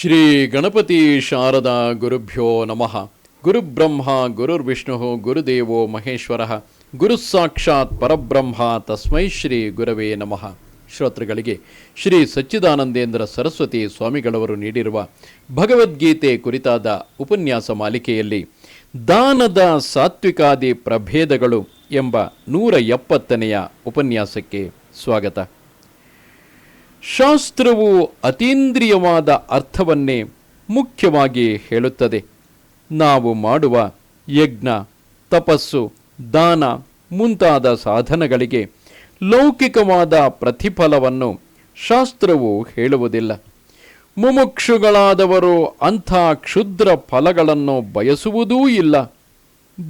ಶ್ರೀ ಗಣಪತಿ ಶಾರದಾ ಗುರುಭ್ಯೋ ನಮಃ. ಗುರುಬ್ರಹ್ಮ, ಗುರುರ್ವಿಷ್ಣು, ಗುರುದೇವೋ ಮಹೇಶ್ವರ. ಗುರು ಸಾಕ್ಷಾತ್ ಪರಬ್ರಹ್ಮ, ತಸ್ಮೈ ಶ್ರೀ ಗುರವೇ ನಮಃ. ಶ್ರೋತೃಗಳಿಗೆ, ಶ್ರೀ ಸಚ್ಚಿದಾನಂದೇಂದ್ರ ಸರಸ್ವತಿ ಸ್ವಾಮಿಗಳವರು ನೀಡಿರುವ ಭಗವದ್ಗೀತೆ ಕುರಿತಾದ ಉಪನ್ಯಾಸ ಮಾಲಿಕೆಯಲ್ಲಿ ದಾನದ ಸಾತ್ವಿಕಾದಿ ಪ್ರಭೇದಗಳು ಎಂಬ ನೂರ ಎಪ್ಪತ್ತನೆಯ ಉಪನ್ಯಾಸಕ್ಕೆ ಸ್ವಾಗತ. ಶಾಸ್ತ್ರವು ಅತೀಂದ್ರಿಯವಾದ ಅರ್ಥವನ್ನೇ ಮುಖ್ಯವಾಗಿ ಹೇಳುತ್ತದೆ. ನಾವು ಮಾಡುವ ಯಜ್ಞ, ತಪಸ್ಸು, ದಾನ ಮುಂತಾದ ಸಾಧನಗಳಿಗೆ ಲೌಕಿಕವಾದ ಪ್ರತಿಫಲವನ್ನು ಶಾಸ್ತ್ರವು ಹೇಳುವುದಿಲ್ಲ. ಮುಮುಕ್ಷುಗಳಾದವರು ಅಂಥ ಕ್ಷುದ್ರ ಫಲಗಳನ್ನು ಬಯಸುವುದೂ ಇಲ್ಲ.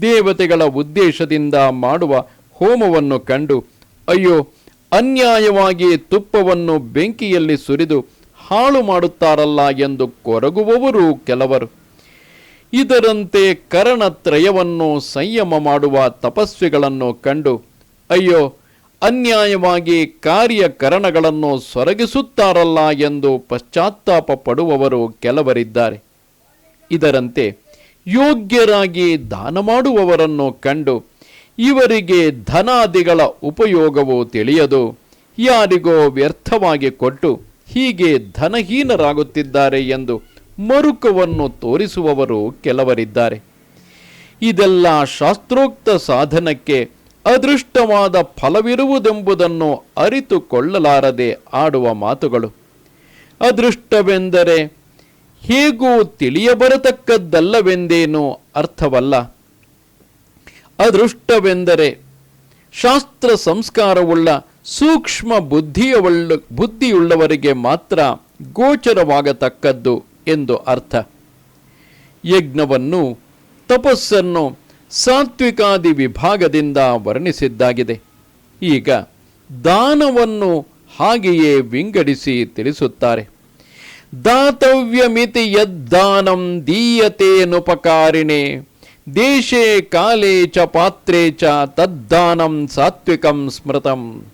ದೇವತೆಗಳ ಉದ್ದೇಶದಿಂದ ಮಾಡುವ ಹೋಮವನ್ನು ಕಂಡು, ಅಯ್ಯೋ ಅನ್ಯಾಯವಾಗಿ ತುಪ್ಪವನ್ನು ಬೆಂಕಿಯಲ್ಲಿ ಸುರಿದು ಹಾಳು ಮಾಡುತ್ತಾರಲ್ಲ ಎಂದು ಕೊರಗುವವರು ಕೆಲವರು. ಇದರಂತೆ ಕರಣತ್ರಯವನ್ನು ಸಂಯಮ ಮಾಡುವ ತಪಸ್ವಿಗಳನ್ನು ಕಂಡು, ಅಯ್ಯೋ, ಅನ್ಯಾಯವಾಗಿ ಕಾರ್ಯಕರಣಗಳನ್ನು ಸೊರಗಿಸುತ್ತಾರಲ್ಲ ಎಂದು ಪಶ್ಚಾತ್ತಾಪ ಪಡುವವರು ಕೆಲವರಿದ್ದಾರೆ. ಇದರಂತೆ ಯೋಗ್ಯರಾಗಿ ದಾನ ಮಾಡುವವರನ್ನು ಕಂಡು ಇವರಿಗೆ ಧನಾದಿಗಳ ಉಪಯೋಗವು ತಿಳಿಯದು. ಯಾರಿಗೋ ವ್ಯರ್ಥವಾಗಿ ಕೊಟ್ಟು ಹೀಗೆ ಧನಹೀನರಾಗುತ್ತಿದ್ದಾರೆ ಎಂದು ಮರುಕವನ್ನು ತೋರಿಸುವವರು ಕೆಲವರಿದ್ದಾರೆ. ಇದೆಲ್ಲ ಶಾಸ್ತ್ರೋಕ್ತ ಸಾಧನಕ್ಕೆ ಅದೃಷ್ಟವಾದ ಫಲವಿರುವುದೆಂಬುದನ್ನು ಅರಿತುಕೊಳ್ಳಲಾರದೆ ಆಡುವ ಮಾತುಗಳು. ಅದೃಷ್ಟವೆಂದರೆ ಹೇಗೂ ತಿಳಿಯಬರತಕ್ಕದ್ದಲ್ಲವೆಂದೇನೂ ಅರ್ಥವಲ್ಲ. ಅದೃಷ್ಟವೆಂದರೆ ಶಾಸ್ತ್ರ ಸಂಸ್ಕಾರವುಳ್ಳ ಸೂಕ್ಷ್ಮ ಬುದ್ಧಿಯವಳ್ಳ, ಬುದ್ಧಿಯುಳ್ಳವರಿಗೆ ಮಾತ್ರ ಗೋಚರವಾಗತಕ್ಕದ್ದು ಎಂದು ಅರ್ಥ. ಯಜ್ಞವನ್ನು ತಪಸ್ಸನ್ನು ಸಾತ್ವಿಕಾದಿ ವಿಭಾಗದಿಂದ ವರ್ಣಿಸಿದ್ದಾಗಿದೆ. ಈಗ ದಾನವನ್ನು ಹಾಗೆಯೇ ವಿಂಗಡಿಸಿ ತಿಳಿಸುತ್ತಾರೆ. ದಾತವ್ಯಮಿತಿ ಯದ್ದಾನಂ ದೀಯತೇನುಪಕಾರಿಣೆ. ದೇಶೇ ಕಾಲೇ ಚ ಪಾತ್ರೆ ಚ ತದ್ದಾನಂ ಸಾತ್ವಿಕಂ ಸ್ಮೃತಂ.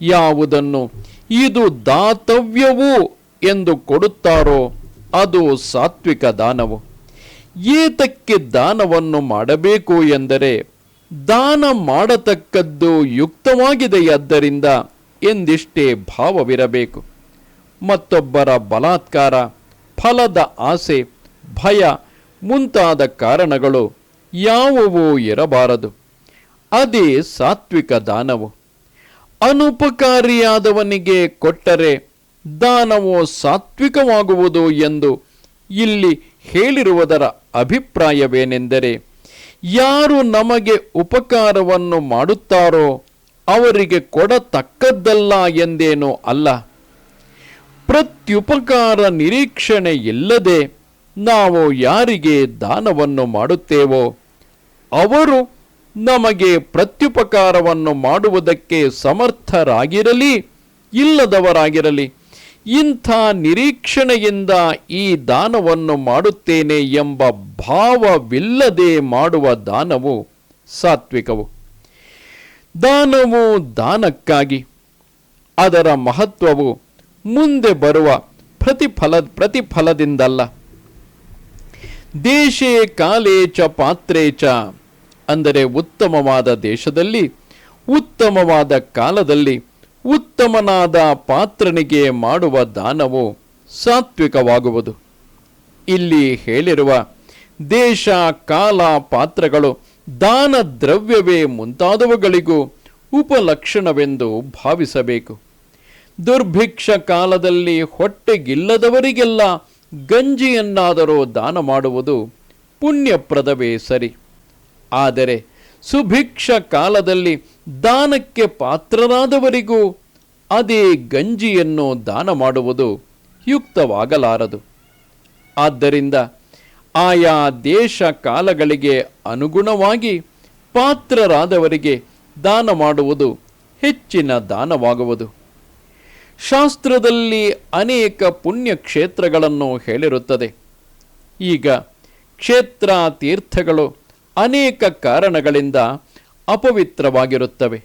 ಯಾವುದನ್ನು ಇದು ದಾತವ್ಯವು ಎಂದು ಕೊಡುತ್ತಾರೋ ಅದು ಸಾತ್ವಿಕ ದಾನವು. ಏತಕ್ಕೆ ದಾನವನ್ನು ಮಾಡಬೇಕು ಎಂದರೆ ದಾನ ಮಾಡತಕ್ಕದ್ದು ಯುಕ್ತವಾಗಿದೆಯಾದ್ದರಿಂದ ಎಂದಿಷ್ಟೇ ಭಾವವಿರಬೇಕು. ಮತ್ತೊಬ್ಬರ ಬಲಾತ್ಕಾರ, ಫಲದ ಆಸೆ, ಭಯ ಮುಂತಾದ ಕಾರಣಗಳು ಯಾವುವೂ ಇರಬಾರದು. ಅದೇ ಸಾತ್ವಿಕ ದಾನವು. ಅನುಪಕಾರಿಯಾದವನಿಗೆ ಕೊಟ್ಟರೆ ದಾನವು ಸಾತ್ವಿಕವಾಗುವುದು ಎಂದು ಇಲ್ಲಿ ಹೇಳಿರುವುದರ ಅಭಿಪ್ರಾಯವೇನೆಂದರೆ, ಯಾರು ನಮಗೆ ಉಪಕಾರವನ್ನು ಮಾಡುತ್ತಾರೋ ಅವರಿಗೆ ಕೊಡತಕ್ಕದ್ದಲ್ಲ ಎಂದೇನೂ ಅಲ್ಲ. ಪ್ರತ್ಯುಪಕಾರ ನಿರೀಕ್ಷಣೆ ಇಲ್ಲದೆ ನಾವು ಯಾರಿಗೆ ದಾನವನ್ನು ಮಾಡುತ್ತೇವೋ, ಅವರು ನಮಗೆ ಪ್ರತ್ಯುಪಕಾರವನ್ನು ಮಾಡುವುದಕ್ಕೆ ಸಮರ್ಥರಾಗಿರಲಿ, ಇಲ್ಲದವರಾಗಿರಲಿ, ಇಂಥ ನಿರೀಕ್ಷಣೆಯಿಂದ ಈ ದಾನವನ್ನು ಮಾಡುತ್ತೇನೆ ಎಂಬ ಭಾವವಿಲ್ಲದೆ ಮಾಡುವ ದಾನವು ಸಾತ್ವಿಕವು. ದಾನವು ದಾನಕ್ಕಾಗಿ, ಅದರ ಮಹತ್ವವು ಮುಂದೆ ಬರುವ ಪ್ರತಿಫಲ, ಪ್ರತಿಫಲದಿಂದಲ್ಲ. ದೇಶೇ ಕಾಲೇ ಚ ಪಾತ್ರೇ ಚ. ಅಂದರೆ ಉತ್ತಮವಾದ ದೇಶದಲ್ಲಿ, ಉತ್ತಮವಾದ ಕಾಲದಲ್ಲಿ, ಉತ್ತಮನಾದ ಪಾತ್ರನಿಗೆ ಮಾಡುವ ದಾನವು ಸಾತ್ವಿಕವಾಗುವುದು. ಇಲ್ಲಿ ಹೇಳಿರುವ ದೇಶ, ಕಾಲ, ಪಾತ್ರಗಳು, ದಾನ ದ್ರವ್ಯವೇ ಮುಂತಾದವುಗಳಿಗೂ ಉಪಲಕ್ಷಣವೆಂದು ಭಾವಿಸಬೇಕು. ದುರ್ಭಿಕ್ಷ ಕಾಲದಲ್ಲಿ ಹೊಟ್ಟೆಗಿಲ್ಲದವರಿಗೆಲ್ಲ ಗಂಜಿಯನ್ನಾದರೂ ದಾನ ಮಾಡುವುದು ಪುಣ್ಯಪ್ರದವೇ ಸರಿ. ಆದರೆ ಸುಭಿಕ್ಷ ಕಾಲದಲ್ಲಿ ದಾನಕ್ಕೆ ಪಾತ್ರರಾದವರಿಗೂ ಅದೇ ಗಂಜಿಯನ್ನು ದಾನ ಮಾಡುವುದು ಯುಕ್ತವಾಗಲಾರದು. ಆದ್ದರಿಂದ ಆಯಾ ದೇಶ ಕಾಲಗಳಿಗೆ ಅನುಗುಣವಾಗಿ ಪಾತ್ರರಾದವರಿಗೆ ದಾನ ಮಾಡುವುದು ಹೆಚ್ಚಿನ ದಾನವಾಗುವುದು. ಶಾಸ್ತ್ರದಲ್ಲಿ ಅನೇಕ ಪುಣ್ಯ ಕ್ಷೇತ್ರಗಳನ್ನು ಹೇಳಿರುತ್ತದೆ. ಈಗ ಕ್ಷೇತ್ರ ತೀರ್ಥಗಳು ಅನೇಕ ಕಾರಣಗಳಿಂದ ಅಪವಿತ್ರವಾಗಿರುತ್ತವೆ.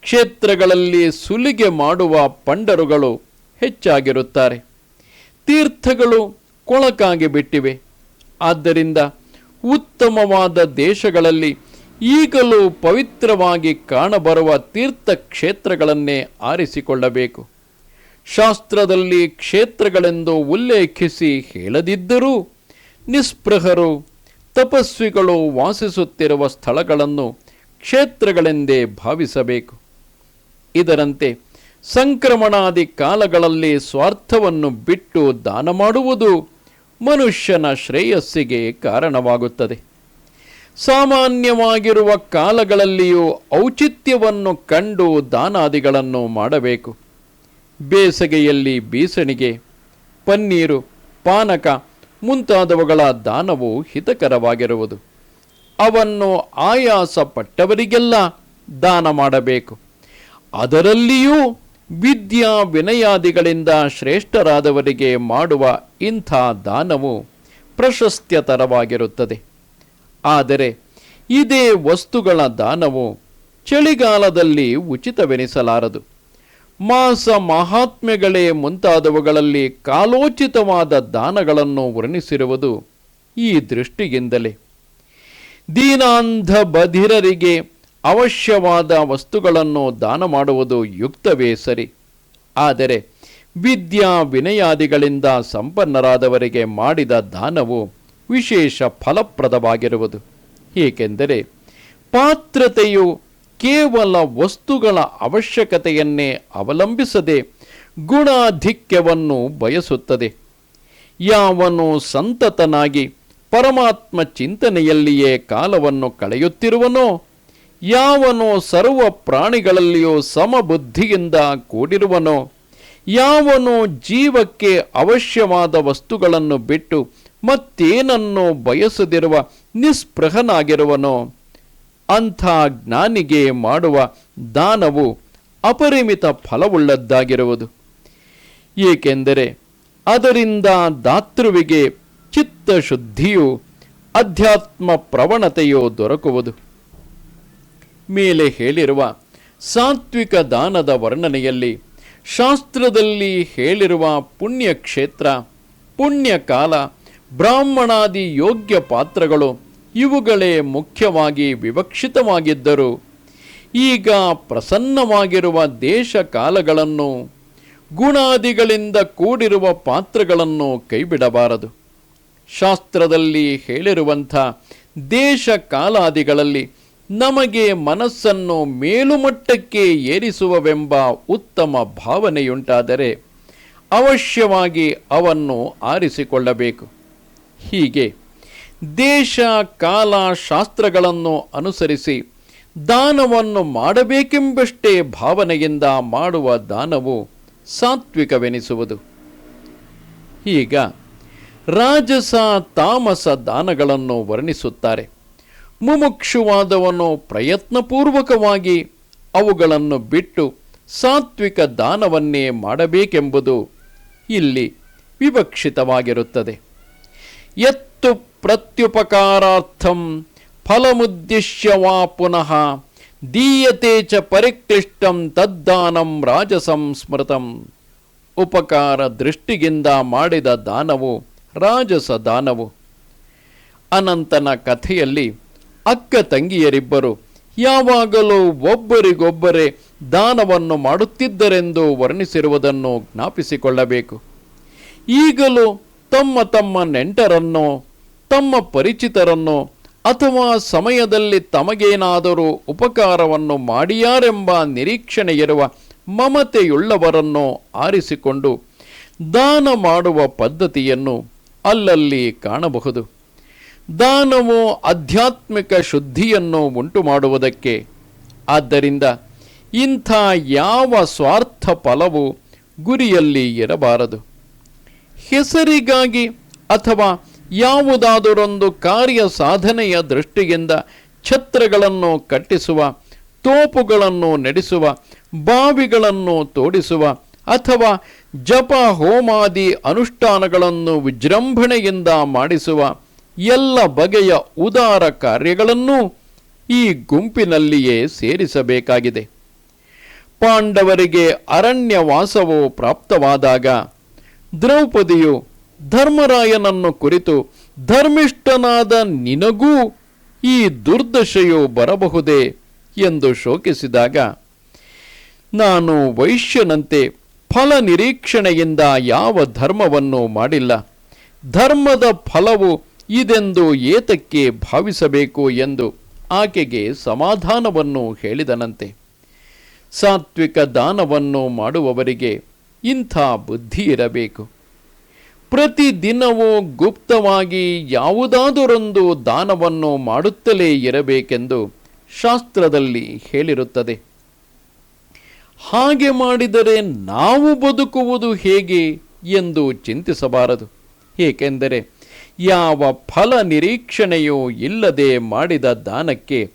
ಕ್ಷೇತ್ರಗಳಲ್ಲಿ ಸುಲಿಗೆ ಮಾಡುವ ಪಂಡರುಗಳು ಹೆಚ್ಚಾಗಿರುತ್ತಾರೆ. ತೀರ್ಥಗಳು ಕೊಳಕಾಗಿ ಬಿಟ್ಟಿವೆ. ಆದ್ದರಿಂದ ಉತ್ತಮವಾದ ದೇಶಗಳಲ್ಲಿ ಈಗಲೂ ಪವಿತ್ರವಾಗಿ ಕಾಣಬರುವ ತೀರ್ಥಕ್ಷೇತ್ರಗಳನ್ನೇ ಆರಿಸಿಕೊಳ್ಳಬೇಕು. ಶಾಸ್ತ್ರದಲ್ಲಿ ಕ್ಷೇತ್ರಗಳೆಂದು ಉಲ್ಲೇಖಿಸಿ ಹೇಳದಿದ್ದರೂ ನಿಸ್ಪೃಹರು ತಪಸ್ವಿಗಳು ವಾಸಿಸುತ್ತಿರುವ ಸ್ಥಳಗಳನ್ನು ಕ್ಷೇತ್ರಗಳೆಂದೇ ಭಾವಿಸಬೇಕು. ಇದರಂತೆ ಸಂಕ್ರಮಣಾದಿ ಕಾಲಗಳಲ್ಲಿ ಸ್ವಾರ್ಥವನ್ನು ಬಿಟ್ಟು ದಾನ ಮಾಡುವುದು ಮನುಷ್ಯನ ಶ್ರೇಯಸ್ಸಿಗೆ ಕಾರಣವಾಗುತ್ತದೆ. ಸಾಮಾನ್ಯವಾಗಿರುವ ಕಾಲಗಳಲ್ಲಿಯೂ ಔಚಿತ್ಯವನ್ನು ಕಂಡು ದಾನಾದಿಗಳನ್ನು ಮಾಡಬೇಕು. ಬೇಸಗೆಯಲ್ಲಿ ಬೀಸಣಿಗೆ, ಪನ್ನೀರು, ಪಾನಕ ಮುಂತಾದವುಗಳ ದಾನವು ಹಿತಕರವಾಗಿರುವುದು. ಅವನ್ನು ಆಯಾಸ ಪಟ್ಟವರಿಗೆಲ್ಲ ದಾನ ಮಾಡಬೇಕು. ಅದರಲ್ಲಿಯೂ ವಿದ್ಯಾ ವಿನಯಾದಿಗಳಿಂದ ಶ್ರೇಷ್ಠರಾದವರಿಗೆ ಮಾಡುವ ಇಂಥ ದಾನವು ಪ್ರಶಸ್ತ್ಯತರವಾಗಿರುತ್ತದೆ. ಆದರೆ ಇದೇ ವಸ್ತುಗಳ ದಾನವು ಚಳಿಗಾಲದಲ್ಲಿ ಉಚಿತವೆನಿಸಲಾರದು. ಮಾಸ ಮಹಾತ್ಮೆಗಳೇ ಮುಂತಾದವುಗಳಲ್ಲಿ ಕಾಲೋಚಿತವಾದ ದಾನಗಳನ್ನು ವರ್ಣಿಸಿರುವುದು ಈ ದೃಷ್ಟಿಯಿಂದಲೇ. ದೀನಾಂಧ ಬಧಿರರಿಗೆ ಅವಶ್ಯವಾದ ವಸ್ತುಗಳನ್ನು ದಾನ ಮಾಡುವುದು ಯುಕ್ತವೇ ಸರಿ. ಆದರೆ ವಿದ್ಯಾ ವಿನಯಾದಿಗಳಿಂದ ಸಂಪನ್ನರಾದವರಿಗೆ ಮಾಡಿದ ದಾನವು ವಿಶೇಷ ಫಲಪ್ರದವಾಗಿರುವುದು. ಏಕೆಂದರೆ ಪಾತ್ರತೆಯು ಕೇವಲ ವಸ್ತುಗಳ ಅವಶ್ಯಕತೆಯನ್ನೇ ಅವಲಂಬಿಸದೆ ಗುಣಾಧಿಕ್ಯವನ್ನು ಬಯಸುತ್ತದೆ. ಯಾವನು ಸಂತತನಾಗಿ ಪರಮಾತ್ಮ ಚಿಂತನೆಯಲ್ಲಿಯೇ ಕಾಲವನ್ನು ಕಳೆಯುತ್ತಿರುವನೋ, ಯಾವನು ಸರ್ವ ಪ್ರಾಣಿಗಳಲ್ಲಿಯೂ ಸಮಬುದ್ಧಿಯಿಂದ ಕೂಡಿರುವನೋ, ಯಾವನು ಜೀವಕ್ಕೆ ಅವಶ್ಯವಾದ ವಸ್ತುಗಳನ್ನು ಬಿಟ್ಟು ಮತ್ತೇನನ್ನು ಬಯಸದಿರುವ ನಿಸ್ಪೃಹನಾಗಿರುವನೋ ಅಂಥ ಜ್ಞಾನಿಗೆ ಮಾಡುವ ದಾನವು ಅಪರಿಮಿತ ಫಲವುಳ್ಳದ್ದಾಗಿರುವುದು. ಏಕೆಂದರೆ ಅದರಿಂದ ದಾತೃವಿಗೆ ಚಿತ್ತಶುದ್ಧಿಯು, ಅಧ್ಯಾತ್ಮ ಪ್ರವಣತೆಯು ದೊರಕುವುದು. ಮೇಲೆ ಹೇಳಿರುವ ಸಾತ್ವಿಕ ದಾನದ ವರ್ಣನೆಯಲ್ಲಿ ಶಾಸ್ತ್ರದಲ್ಲಿ ಹೇಳಿರುವ ಪುಣ್ಯಕ್ಷೇತ್ರ, ಪುಣ್ಯಕಾಲ, ಬ್ರಾಹ್ಮಣಾದಿ ಯೋಗ್ಯ ಪಾತ್ರಗಳು ಇವುಗಳೇ ಮುಖ್ಯವಾಗಿ ವಿವಕ್ಷಿತವಾಗಿದ್ದರು. ಈಗ ಪ್ರಸನ್ನವಾಗಿರುವ ದೇಶ ಕಾಲಗಳನ್ನು, ಗುಣಾದಿಗಳಿಂದ ಕೂಡಿರುವ ಪಾತ್ರಗಳನ್ನು ಕೈಬಿಡಬಾರದು. ಶಾಸ್ತ್ರದಲ್ಲಿ ಹೇಳಿರುವಂಥ ದೇಶ ಕಾಲಾದಿಗಳಲ್ಲಿ ನಮಗೆ ಮನಸ್ಸನ್ನು ಮೇಲುಮಟ್ಟಕ್ಕೆ ಏರಿಸುವವೆಂಬ ಉತ್ತಮ ಭಾವನೆಯುಂಟಾದರೆ ಅವಶ್ಯವಾಗಿ ಅವನ್ನು ಆರಿಸಿಕೊಳ್ಳಬೇಕು. ಹೀಗೆ ದೇಶ ಕಾಲ ಶಾಸ್ತ್ರಗಳನ್ನು ಅನುಸರಿಸಿ ದಾನವನ್ನು ಮಾಡಬೇಕೆಂಬಷ್ಟೇ ಭಾವನೆಯಿಂದ ಮಾಡುವ ದಾನವು ಸಾತ್ವಿಕವೆನಿಸುವುದು. ಈಗ ರಾಜಸ ತಾಮಸ ದಾನಗಳನ್ನು ವರ್ಣಿಸುತ್ತಾರೆ. ಮುಮುಕ್ಷುವಾದವನು ಪ್ರಯತ್ನಪೂರ್ವಕವಾಗಿ ಅವುಗಳನ್ನು ಬಿಟ್ಟು ಸಾತ್ವಿಕ ದಾನವನ್ನೇ ಮಾಡಬೇಕೆಂಬುದು ಇಲ್ಲಿ ವಿವಕ್ಷಿತವಾಗಿರುತ್ತದೆ. ಎತ್ತು ಪ್ರತ್ಯುಪಕಾರಾರ್ಥಂ ಫಲಮುದ್ದಿಶ್ಯ ವಾ ಪುನಃ ದೀಯತೆ ಚ ಪರಿಕ್ಲಿಷ್ಟಂ ತದ್ದಾನಂ ರಾಜಸಂ ಸ್ಮೃತಂ. ಉಪಕಾರ ದೃಷ್ಟಿಗಿಂದ ಮಾಡಿದ ದಾನವು ರಾಜಸ ದಾನವು. ಅನಂತನ ಕಥೆಯಲ್ಲಿ ಅಕ್ಕ ತಂಗಿಯರಿಬ್ಬರು ಯಾವಾಗಲೂ ಒಬ್ಬರಿಗೊಬ್ಬರೇ ದಾನವನ್ನು ಮಾಡುತ್ತಿದ್ದರೆಂದು ವರ್ಣಿಸಿರುವುದನ್ನು ಜ್ಞಾಪಿಸಿಕೊಳ್ಳಬೇಕು. ಈಗಲೂ ತಮ್ಮ ತಮ್ಮ ನೆಂಟರನ್ನೋ ತಮ್ಮ ಪರಿಚಿತರನ್ನೋ ಅಥವಾ ಸಮಯದಲ್ಲಿ ತಮಗೇನಾದರೂ ಉಪಕಾರವನ್ನು ಮಾಡಿಯಾರೆಂಬ ನಿರೀಕ್ಷಣೆಯಿರುವ ಮಮತೆಯುಳ್ಳವರನ್ನು ಆರಿಸಿಕೊಂಡು ದಾನ ಮಾಡುವ ಪದ್ಧತಿಯನ್ನು ಅಲ್ಲಲ್ಲಿ ಕಾಣಬಹುದು. ದಾನವು ಆಧ್ಯಾತ್ಮಿಕ ಶುದ್ಧಿಯನ್ನು ಉಂಟು ಮಾಡುವುದಕ್ಕೆ ಆದ್ದರಿಂದ ಇಂಥ ಯಾವ ಸ್ವಾರ್ಥ ಫಲವು ಗುರಿಯಲ್ಲಿ ಇರಬಾರದು. ಹೆಸರಿಗಾಗಿ ಅಥವಾ ಯಾವುದಾದರೊಂದು ಕಾರ್ಯ ಸಾಧನೆಯ ದೃಷ್ಟಿಯಿಂದ ಛತ್ರಗಳನ್ನು ಕಟ್ಟಿಸುವ, ತೋಪುಗಳನ್ನು ನಡೆಸುವ, ಬಾವಿಗಳನ್ನು ತೋಡಿಸುವ ಅಥವಾ ಜಪ ಹೋಮಾದಿ ಅನುಷ್ಠಾನಗಳನ್ನು ವಿಜೃಂಭಣೆಯಿಂದ ಮಾಡಿಸುವ ಎಲ್ಲ ಬಗೆಯ ಉದಾರ ಕಾರ್ಯಗಳನ್ನು ಈ ಗುಂಪಿನಲ್ಲಿಯೇ ಸೇರಿಸಬೇಕಾಗಿದೆ. ಪಾಂಡವರಿಗೆ ಅರಣ್ಯವಾಸವು ಪ್ರಾಪ್ತವಾದಾಗ ದ್ರೌಪದಿಯು ಧರ್ಮರಾಯನನ್ನು ಕುರಿತು ಧರ್ಮಿಷ್ಠನಾದ ನಿನಗೂ ಈ ದುರ್ದಶೆಯು ಬರಬಹುದೇ ಎಂದು ಶೋಕಿಸಿದಾಗ, ನಾನು ವೈಶ್ಯನಂತೆ ಫಲ ನಿರೀಕ್ಷಣೆಯಿಂದ ಯಾವ ಧರ್ಮವನ್ನು ಮಾಡಿಲ್ಲ. ಧರ್ಮದ ಫಲವು ಇದೆಂದು ಏತಕ್ಕೆ ಭಾವಿಸಬೇಕು ಎಂದು ಆಕೆಗೆ ಸಮಾಧಾನವನ್ನು ಹೇಳಿದನಂತೆ. ಸಾತ್ವಿಕ ದಾನವನ್ನು ಮಾಡುವವರಿಗೆ ಇಂಥ ಬುದ್ಧಿ ಇರಬೇಕು. ಪ್ರತಿದಿನವೂ ಗುಪ್ತವಾಗಿ ಯಾವುದಾದರೊಂದು ದಾನವನ್ನು ಮಾಡುತ್ತಲೇ ಇರಬೇಕೆಂದು ಶಾಸ್ತ್ರದಲ್ಲಿ ಹೇಳಿರುತ್ತದೆ. ಹಾಗೆ ಮಾಡಿದರೆ ನಾವು ಬದುಕುವುದು ಹೇಗೆ ಎಂದು ಚಿಂತಿಸಬಾರದು. ಏಕೆಂದರೆ ಯಾವ ಫಲ ನಿರೀಕ್ಷಣೆಯೂ ಇಲ್ಲದೆ ಮಾಡಿದ ದಾನಕ್ಕೆ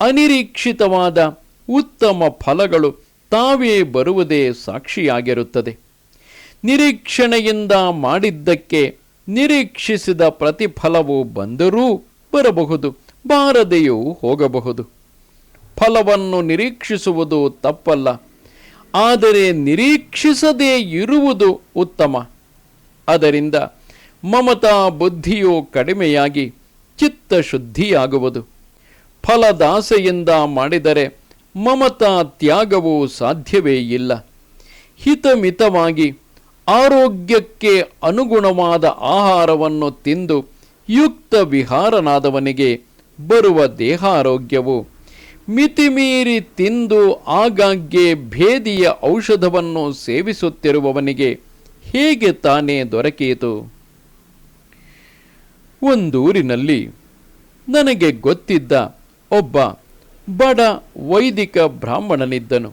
ಅನಿರೀಕ್ಷಿತವಾದ ಉತ್ತಮ ಫಲಗಳು ತಾವೇ ಬರುವುದೇ ಸಾಕ್ಷಿಯಾಗಿರುತ್ತದೆ. ನಿರೀಕ್ಷಣೆಯಿಂದ ಮಾಡಿದ್ದಕ್ಕೆ ನಿರೀಕ್ಷಿಸಿದ ಪ್ರತಿಫಲವು ಬಂದರೂ ಬರಬಹುದು, ಬಾರದೆಯೂ ಹೋಗಬಹುದು. ಫಲವನ್ನು ನಿರೀಕ್ಷಿಸುವುದು ತಪ್ಪಲ್ಲ, ಆದರೆ ನಿರೀಕ್ಷಿಸದೇ ಇರುವುದು ಉತ್ತಮ. ಅದರಿಂದ ಮಮತಾ ಬುದ್ಧಿಯು ಕಡಿಮೆಯಾಗಿ ಚಿತ್ತ ಶುದ್ಧಿಯಾಗುವುದು ಫಲದಾಸೆಯಿಂದ ಮಾಡಿದರೆ ಮಮತಾ ತ್ಯಾಗವು ಸಾಧ್ಯವೇ ಇಲ್ಲ. ಹಿತಮಿತವಾಗಿ ಆರೋಗ್ಯಕ್ಕೆ ಅನುಗುಣವಾದ ಆಹಾರವನ್ನು ತಿಂದು ಯುಕ್ತ ವಿಹಾರನಾದವನಿಗೆ ಬರುವ ದೇಹಾರೋಗ್ಯವು ಮಿತಿಮೀರಿ ತಿಂದು ಆಗಾಗ್ಗೆ ಭೇದಿಯ ಔಷಧವನ್ನು ಸೇವಿಸುತ್ತಿರುವವನಿಗೆ ಹೇಗೆ ತಾನೇ ದೊರಕಿಯಿತು ಒಂದೂರಿನಲ್ಲಿ ನನಗೆ ಗೊತ್ತಿದ್ದ ಒಬ್ಬ ಬಡ ವೈದಿಕ ಬ್ರಾಹ್ಮಣನಿದ್ದನು.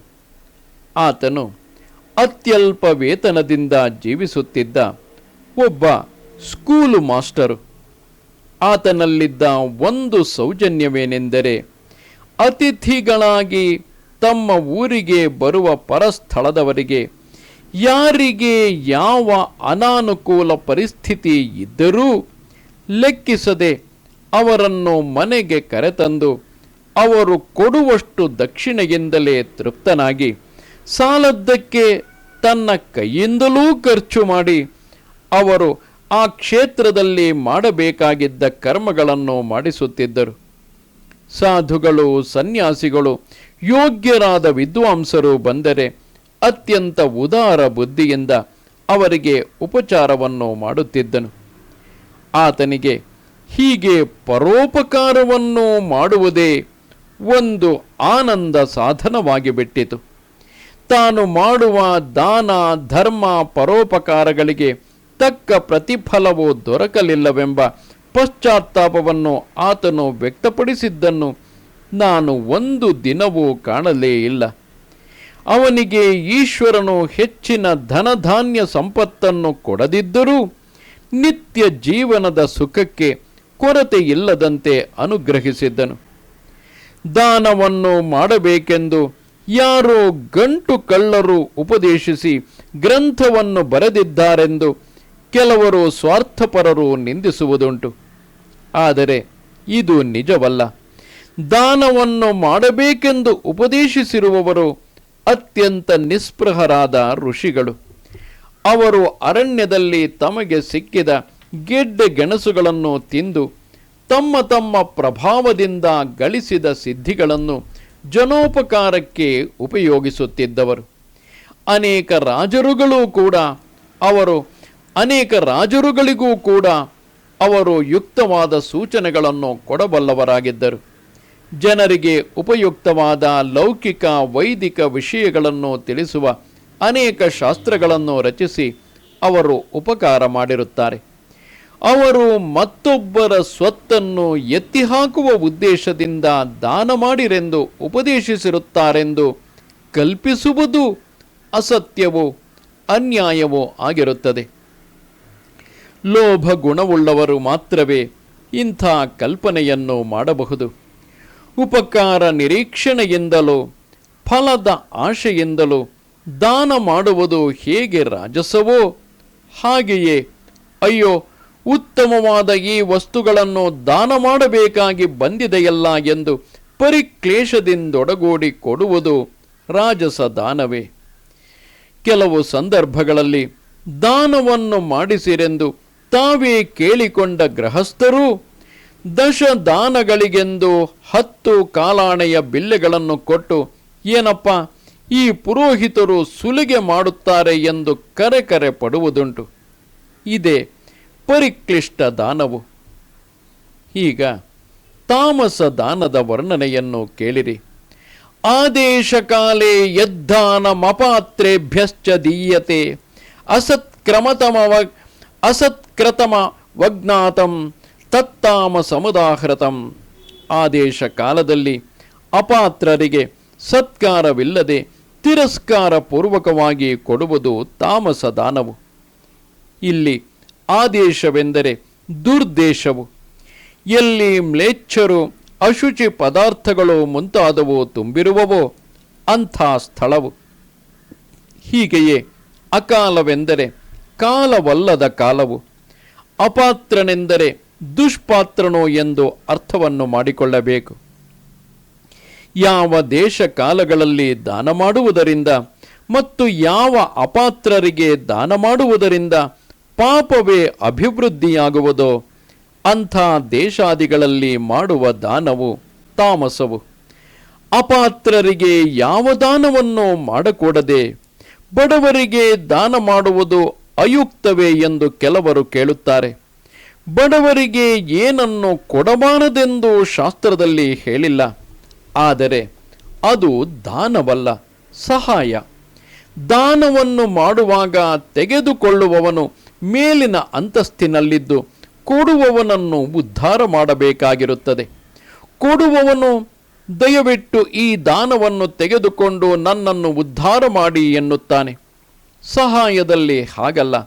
ಆತನು ಅತ್ಯಲ್ಪ ವೇತನದಿಂದ ಜೀವಿಸುತ್ತಿದ್ದ ಒಬ್ಬ ಸ್ಕೂಲು ಮಾಸ್ಟರು ಆತನಲ್ಲಿದ್ದ ಒಂದು ಸೌಜನ್ಯವೇನೆಂದರೆ ಅತಿಥಿಗಳಾಗಿ ತಮ್ಮ ಊರಿಗೆ ಬರುವ ಪರಸ್ಥಳದವರಿಗೆ ಯಾರಿಗೆ ಯಾವ ಅನಾನುಕೂಲ ಪರಿಸ್ಥಿತಿ ಇದ್ದರೂ ಲೆಕ್ಕಿಸದೆ ಅವರನ್ನು ಮನೆಗೆ ಕರೆತಂದು ಅವರು ಕೊಡುವಷ್ಟು ದಕ್ಷಿಣೆಯಿಂದಲೇ ತೃಪ್ತನಾಗಿ ಸಾಲದ್ದಕ್ಕೆ ತನ್ನ ಕೈಯಿಂದಲೂ ಖರ್ಚು ಮಾಡಿ ಅವರು ಆ ಕ್ಷೇತ್ರದಲ್ಲಿ ಮಾಡಬೇಕಾಗಿದ್ದ ಕರ್ಮಗಳನ್ನು ಮಾಡಿಸುತ್ತಿದ್ದರು. ಸಾಧುಗಳು, ಸನ್ಯಾಸಿಗಳು, ಯೋಗ್ಯರಾದ ವಿದ್ವಾಂಸರು ಬಂದರೆ ಅತ್ಯಂತ ಉದಾರ ಬುದ್ಧಿಯಿಂದ ಅವರಿಗೆ ಉಪಚಾರವನ್ನು ಮಾಡುತ್ತಿದ್ದನು. ಆತನಿಗೆ ಹೀಗೆ ಪರೋಪಕಾರವನ್ನು ಮಾಡುವುದೇ ಒಂದು ಆನಂದ ಸಾಧನವಾಗಿ ಬಿಟ್ಟಿತು ತಾನು ಮಾಡುವ ದಾನ, ಧರ್ಮ, ಪರೋಪಕಾರಗಳಿಗೆ ತಕ್ಕ ಪ್ರತಿಫಲವು ದೊರಕಲಿಲ್ಲವೆಂಬ ಪಶ್ಚಾತ್ತಾಪವನ್ನು ಆತನು ವ್ಯಕ್ತಪಡಿಸಿದ್ದನ್ನು ನಾನು ಒಂದು ದಿನವೂ ಕಾಣಲೇ ಇಲ್ಲ. ಅವನಿಗೆ ಈಶ್ವರನು ಹೆಚ್ಚಿನ ಧನಧಾನ್ಯ ಸಂಪತ್ತನ್ನು ಕೊಡದಿದ್ದರೂ ನಿತ್ಯ ಜೀವನದ ಸುಖಕ್ಕೆ ಕೊರತೆ ಇಲ್ಲದಂತೆ ಅನುಗ್ರಹಿಸಿದ್ದನು. ದಾನವನ್ನು ಮಾಡಬೇಕೆಂದು ಯಾರೋ ಗಂಟು ಕಳ್ಳರು ಉಪದೇಶಿಸಿ ಗ್ರಂಥವನ್ನು ಬರೆದಿದ್ದಾರೆಂದು ಕೆಲವರು ಸ್ವಾರ್ಥಪರರು ನಿಂದಿಸುವುದುಂಟು. ಆದರೆ ಇದು ನಿಜವಲ್ಲ. ದಾನವನ್ನು ಮಾಡಬೇಕೆಂದು ಉಪದೇಶಿಸಿರುವವರು ಅತ್ಯಂತ ನಿಸ್ಪೃಹರಾದ ಋಷಿಗಳು. ಅವರು ಅರಣ್ಯದಲ್ಲಿ ತಮಗೆ ಸಿಕ್ಕಿದ ಗೆಡ್ಡೆ ಗೆಣಸುಗಳನ್ನು ತಿಂದು ತಮ್ಮ ತಮ್ಮ ಪ್ರಭಾವದಿಂದ ಗಳಿಸಿದ ಸಿದ್ಧಿಗಳನ್ನು ಜನೋಪಕಾರಕ್ಕೆ ಉಪಯೋಗಿಸುತ್ತಿದ್ದವರು. ಅನೇಕ ರಾಜರುಗಳು ಕೂಡ ಅವರು, ಅನೇಕ ರಾಜರುಗಳಿಗೂ ಕೂಡ ಅವರು ಯುಕ್ತವಾದ ಸೂಚನೆಗಳನ್ನು ಕೊಡಬಲ್ಲವರಾಗಿದ್ದರು. ಜನರಿಗೆ ಉಪಯುಕ್ತವಾದ ಲೌಕಿಕ, ವೈದಿಕ ವಿಷಯಗಳನ್ನು ತಿಳಿಸುವ ಅನೇಕ ಶಾಸ್ತ್ರಗಳನ್ನು ರಚಿಸಿ ಅವರು ಉಪಕಾರ ಮಾಡಿರುತ್ತಾರೆ. ಅವರು ಮತ್ತೊಬ್ಬರ ಸ್ವತ್ತನ್ನು ಎತ್ತಿಹಾಕುವ ಉದ್ದೇಶದಿಂದ ದಾನ ಮಾಡಿರೆಂದು ಉಪದೇಶಿಸಿರುತ್ತಾರೆಂದು ಕಲ್ಪಿಸುವುದು ಅಸತ್ಯವೋ ಅನ್ಯಾಯವೋ ಆಗಿರುತ್ತದೆ. ಲೋಭ ಗುಣವುಳ್ಳವರು ಮಾತ್ರವೇ ಇಂಥ ಕಲ್ಪನೆಯನ್ನು ಮಾಡಬಹುದು. ಉಪಕಾರ ನಿರೀಕ್ಷಣೆಯಿಂದಲೋ ಫಲದ ಆಶೆಯಿಂದಲೋ ದಾನ ಮಾಡುವುದು ಹೇಗೆ ರಾಜಸವೋ ಹಾಗೆಯೇ ಅಯ್ಯೋ ಉತ್ತಮವಾದ ಈ ವಸ್ತುಗಳನ್ನು ದಾನ ಮಾಡಬೇಕಾಗಿ ಬಂದಿದೆಯಲ್ಲ ಎಂದು ಪರಿಕ್ಲೇಶದಿಂದೊಡಗೂಡಿ ಕೊಡುವುದು ರಾಜಸ ದಾನವೇ. ಕೆಲವು ಸಂದರ್ಭಗಳಲ್ಲಿ ದಾನವನ್ನು ಮಾಡಿಸಿರೆಂದು ತಾವೇ ಕೇಳಿಕೊಂಡ ಗೃಹಸ್ಥರು ದಶ ದಾನಗಳಿಗೆಂದು ಹತ್ತು ಕಾಲಾಣೆಯ ಬಿಲ್ಲೆಗಳನ್ನು ಕೊಟ್ಟು, ಏನಪ್ಪ, ಈ ಪುರೋಹಿತರು ಸುಲಿಗೆ ಮಾಡುತ್ತಾರೆ ಎಂದು ಕರೆ ಕರೆ ಪಡುವುದುಂಟು ಇದೇ ಪರಿಕ್ಲಿಷ್ಟ ದಾನವು ಈಗ ತಾಮಸ ದಾನದ ವರ್ಣನೆಯನ್ನು ಕೇಳಿರಿ. ಆದೇಶಕಾಲೇ ಯದ್ಧಾನಮಪಾತ್ರೇಭ್ಯಶ್ಚ ದೀಯತೆ. ಅಸತ್ಕ್ರಮತಮ ಅಸತ್ಕ್ರತಮ ವಜ್ಞಾತಂ ತತ್ತಾಮ ಸಮುದಾಹೃತಂ ಆದೇಶ ಕಾಲದಲ್ಲಿ ಅಪಾತ್ರರಿಗೆ ಸತ್ಕಾರವಿಲ್ಲದೆ ತಿರಸ್ಕಾರ ಪೂರ್ವಕವಾಗಿ ಕೊಡುವುದು ತಾಮಸ ದಾನವು ಇಲ್ಲಿ ಆದೇಶವೆಂದರೆ ದುರ್ದೇಶವು. ಎಲ್ಲಿ ಮ್ಲೇಚ್ಛರು ಅಶುಚಿ ಪದಾರ್ಥಗಳು ಮುಂತಾದವು ತುಂಬಿರುವವೋ ಅಂಥ ಸ್ಥಳವು. ಹೀಗೆಯೇ ಅಕಾಲವೆಂದರೆ ಕಾಲವಲ್ಲದ ಕಾಲವು. ಅಪಾತ್ರನೆಂದರೆ ದುಷ್ಪಾತ್ರನು ಎಂದು ಅರ್ಥವನ್ನು ಮಾಡಿಕೊಳ್ಳಬೇಕು. ಯಾವ ದೇಶ ಕಾಲಗಳಲ್ಲಿ ದಾನ ಮಾಡುವುದರಿಂದ ಮತ್ತು ಯಾವ ಅಪಾತ್ರರಿಗೆ ದಾನ ಮಾಡುವುದರಿಂದ ಪಾಪವೇ ಅಭಿವೃದ್ಧಿಯಾಗುವುದೋ. ಅಂಥ ದೇಶಾದಿಗಳಲ್ಲಿ ಮಾಡುವ ದಾನವು ತಾಮಸವು. ಅಪಾತ್ರರಿಗೆ ಯಾವ ದಾನವನ್ನು ಮಾಡಕೂಡದೆ ಬಡವರಿಗೆ ದಾನ ಮಾಡುವುದು ಅಯುಕ್ತವೇ ಎಂದು ಕೆಲವರು ಕೇಳುತ್ತಾರೆ. ಬಡವರಿಗೆ ಏನನ್ನು ಕೊಡಬಾರದೆಂದು ಶಾಸ್ತ್ರದಲ್ಲಿ ಹೇಳಿಲ್ಲ. ಆದರೆ ಅದು ದಾನವಲ್ಲ, ಸಹಾಯ. ದಾನವನ್ನು ಮಾಡುವಾಗ ತೆಗೆದುಕೊಳ್ಳುವವನು ಮೇಲಿನ ಅಂತಸ್ತಿನಲ್ಲಿದ್ದು ಕೊಡುವವನನ್ನು ಉದ್ಧಾರ ಮಾಡಬೇಕಾಗಿರುತ್ತದೆ. ಕೊಡುವವನು, ದಯವಿಟ್ಟು ಈ ದಾನವನ್ನು ತೆಗೆದುಕೊಂಡು ನನ್ನನ್ನು ಉದ್ಧಾರ ಮಾಡಿ ಎನ್ನುತ್ತಾನೆ. ಸಹಾಯದಲ್ಲಿ ಹಾಗಲ್ಲ.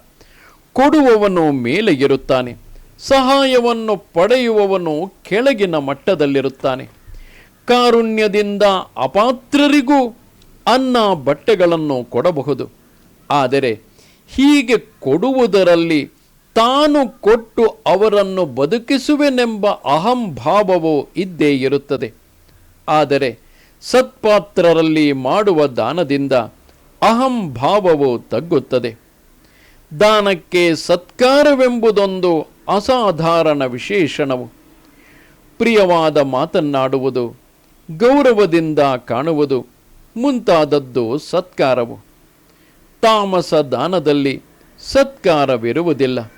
ಕೊಡುವವನು ಮೇಲೆ ಇರುತ್ತಾನೆ ಸಹಾಯವನ್ನು ಪಡೆಯುವವನು ಕೆಳಗಿನ ಮಟ್ಟದಲ್ಲಿರುತ್ತಾನೆ. ಕಾರುಣ್ಯದಿಂದ ಅಪಾತ್ರರಿಗೂ ಅನ್ನ ಬಟ್ಟೆಗಳನ್ನು ಕೊಡಬಹುದು. ಆದರೆ ಹೀಗೆ ಕೊಡುವುದರಲ್ಲಿ ತಾನು ಕೊಟ್ಟು ಅವರನ್ನು ಬದುಕಿಸುವೆನೆಂಬ ಅಹಂಭಾವವು ಇದ್ದೇ ಇರುತ್ತದೆ. ಆದರೆ ಸತ್ಪಾತ್ರರಲ್ಲಿ ಮಾಡುವ ದಾನದಿಂದ ಅಹಂಭಾವವು ತಗ್ಗುತ್ತದೆ. ದಾನಕ್ಕೆ ಸತ್ಕಾರವೆಂಬುದೊಂದು ಅಸಾಧಾರಣ ವಿಶೇಷಣವು. ಪ್ರಿಯವಾದ ಮಾತನ್ನಾಡುವುದು, ಗೌರವದಿಂದ ಕಾಣುವುದು ಮುಂತಾದದ್ದು ಸತ್ಕಾರವು. ತಾಮಸ ದಾನದಲ್ಲಿ ಸತ್ಕಾರವಿರುವುದಿಲ್ಲ.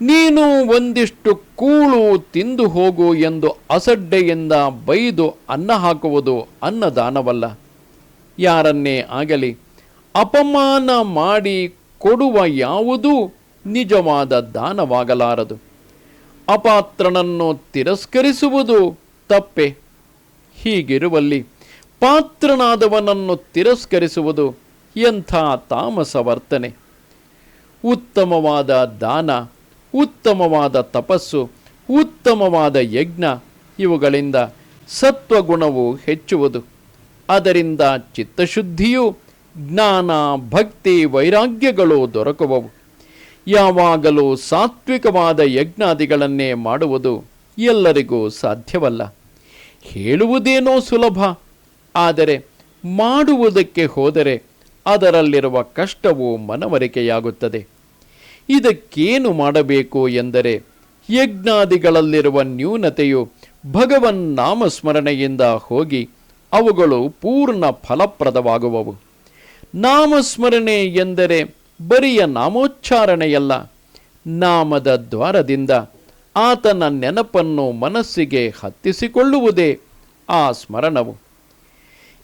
ನೀನು ಒಂದಿಷ್ಟು ಕೂಳು ತಿಂದು ಹೋಗು ಎಂದು ಅಸಡ್ಡೆಯಿಂದ ಬೈದು ಅನ್ನ ಹಾಕುವುದು ಅನ್ನದಾನವಲ್ಲ. ಯಾರನ್ನೇ ಆಗಲಿ ಅಪಮಾನ ಮಾಡಿ ಕೊಡುವ ಯಾವುದೂ ನಿಜವಾದ ದಾನವಾಗಲಾರದು. ಅಪಾತ್ರನನ್ನು ತಿರಸ್ಕರಿಸುವುದು ತಪ್ಪೆ. ಹೀಗಿರುವಲ್ಲಿ ಪಾತ್ರನಾದವನನ್ನು ತಿರಸ್ಕರಿಸುವುದು ಎಂಥ ತಾಮಸ ವರ್ತನೆ ಉತ್ತಮವಾದ ದಾನ, ಉತ್ತಮವಾದ ತಪಸ್ಸು, ಉತ್ತಮವಾದ ಯಜ್ಞ, ಇವುಗಳಿಂದ ಸತ್ವಗುಣವು ಹೆಚ್ಚುವುದು. ಅದರಿಂದ ಚಿತ್ತಶುದ್ಧಿಯು, ಜ್ಞಾನ, ಭಕ್ತಿ, ವೈರಾಗ್ಯಗಳು ದೊರಕುವವು. ಯಾವಾಗಲೂ ಸಾತ್ವಿಕವಾದ ಯಜ್ಞಾದಿಗಳನ್ನೇ ಮಾಡುವುದು ಎಲ್ಲರಿಗೂ ಸಾಧ್ಯವಲ್ಲ. ಹೇಳುವುದೇನೋ ಸುಲಭ, ಆದರೆ ಮಾಡುವುದಕ್ಕೆ ಹೋದರೆ ಅದರಲ್ಲಿರುವ ಕಷ್ಟವು ಮನವರಿಕೆಯಾಗುತ್ತದೆ. ಇದಕ್ಕೇನು ಮಾಡಬೇಕು ಎಂದರೆ ಯಜ್ಞಾದಿಗಳಲ್ಲಿರುವ ನ್ಯೂನತೆಯು ಭಗವನ್ ನಾಮಸ್ಮರಣೆಯಿಂದ ಹೋಗಿ ಅವುಗಳು ಪೂರ್ಣ ಫಲಪ್ರದವಾಗುವವು. ನಾಮಸ್ಮರಣೆ ಎಂದರೆ ಬರಿಯ ನಾಮೋಚ್ಚಾರಣೆಯಲ್ಲ ನಾಮದ ದ್ವಾರದಿಂದ ಆತನ ನೆನಪನ್ನು ಮನಸ್ಸಿಗೆ ಹತ್ತಿಸಿಕೊಳ್ಳುವುದೇ ಆ ಸ್ಮರಣವು.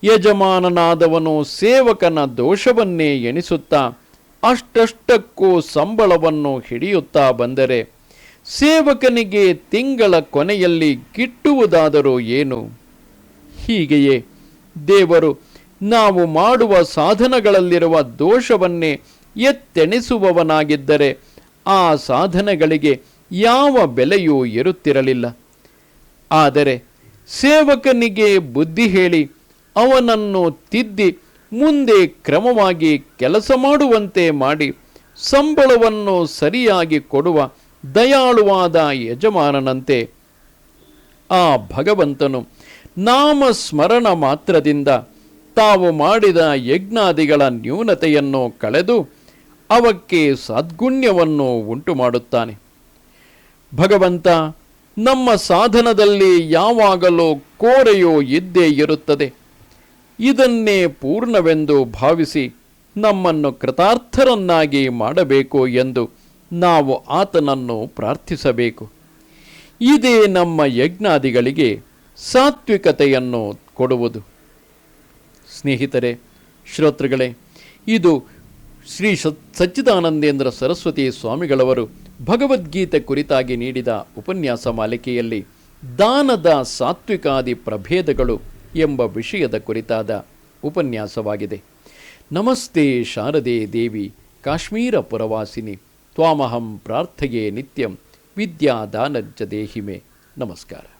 ಯಜಮಾನನಾದವನು ಸೇವಕನ ದೋಷವನ್ನೇ ಎಣಿಸುತ್ತಾ ಅಷ್ಟಷ್ಟಕ್ಕೂ ಸಂಬಳವನ್ನು ಹಿಡಿಯುತ್ತಾ ಬಂದರೆ ಸೇವಕನಿಗೆ ತಿಂಗಳ ಕೊನೆಯಲ್ಲಿ ಗಿಟ್ಟುವುದಾದರೂ ಏನು? ಹೀಗೆಯೇ ದೇವರು ನಾವು ಮಾಡುವ ಸಾಧನಗಳಲ್ಲಿರುವ ದೋಷವನ್ನೇ ಎತ್ತೆಣಿಸುವವನಾಗಿದ್ದರೆ ಆ ಸಾಧನಗಳಿಗೆ ಯಾವ ಬೆಲೆಯೂ ಇರುತ್ತಿರಲಿಲ್ಲ. ಆದರೆ ಸೇವಕನಿಗೆ ಬುದ್ಧಿ ಹೇಳಿ ಅವನನ್ನು ತಿದ್ದಿ ಮುಂದೆ ಕ್ರಮವಾಗಿ ಕೆಲಸ ಮಾಡುವಂತೆ ಮಾಡಿ ಸಂಬಳವನ್ನು ಸರಿಯಾಗಿ ಕೊಡುವ ದಯಾಳುವಾದ ಯಜಮಾನನಂತೆ. ಆ ಭಗವಂತನು ನಾಮಸ್ಮರಣ ಮಾತ್ರದಿಂದ ತಾವು ಮಾಡಿದ ಯಜ್ಞಾದಿಗಳ ನ್ಯೂನತೆಯನ್ನು ಕಳೆದು ಅವಕ್ಕೆ ಸದ್ಗುಣ್ಯವನ್ನು ಉಂಟು ಮಾಡುತ್ತಾನೆ ಭಗವಂತ, ನಮ್ಮ ಸಾಧನದಲ್ಲಿ ಯಾವಾಗಲೂ ಕೋರೆಯೋ ಇದ್ದೇ ಇರುತ್ತದೆ. ಇದನ್ನೇ ಪೂರ್ಣವೆಂದು ಭಾವಿಸಿ ನಮ್ಮನ್ನು ಕೃತಾರ್ಥರನ್ನಾಗಿ ಮಾಡಬೇಕು ಎಂದು ನಾವು ಆತನನ್ನು ಪ್ರಾರ್ಥಿಸಬೇಕು. ಇದೇ ನಮ್ಮ ಯಜ್ಞಾದಿಗಳಿಗೆ ಸಾತ್ವಿಕತೆಯನ್ನು ಕೊಡುವುದು. ಸ್ನೇಹಿತರೆ, ಶ್ರೋತೃಗಳೇ, ಇದು ಶ್ರೀ ಸಚ್ಚಿದಾನಂದೇಂದ್ರ ಸರಸ್ವತಿ ಸ್ವಾಮಿಗಳವರು ಭಗವದ್ಗೀತೆ ಕುರಿತಾಗಿ ನೀಡಿದ ಉಪನ್ಯಾಸ ಮಾಲಿಕೆಯಲ್ಲಿ ದಾನದ ಸಾತ್ವಿಕಾದಿ ಪ್ರಭೇದಗಳು ಎಂಬ ವಿಷಯದ ಕುರಿತಾದ ಉಪನ್ಯಾಸವಾಗಿದೆ. ನಮಸ್ತೆ ಶಾರದೆ ದೇವಿ, ಕಾಶ್ಮೀರ ಪುರವಾಸಿನಿ, ತ್ವಾಮಹಂ ಪ್ರಾರ್ಥೆಯೇ ನಿತ್ಯಂ ವಿದ್ಯಾದಾನಜ್ಜ ದೇಹಿಮೆ. ನಮಸ್ಕಾರ.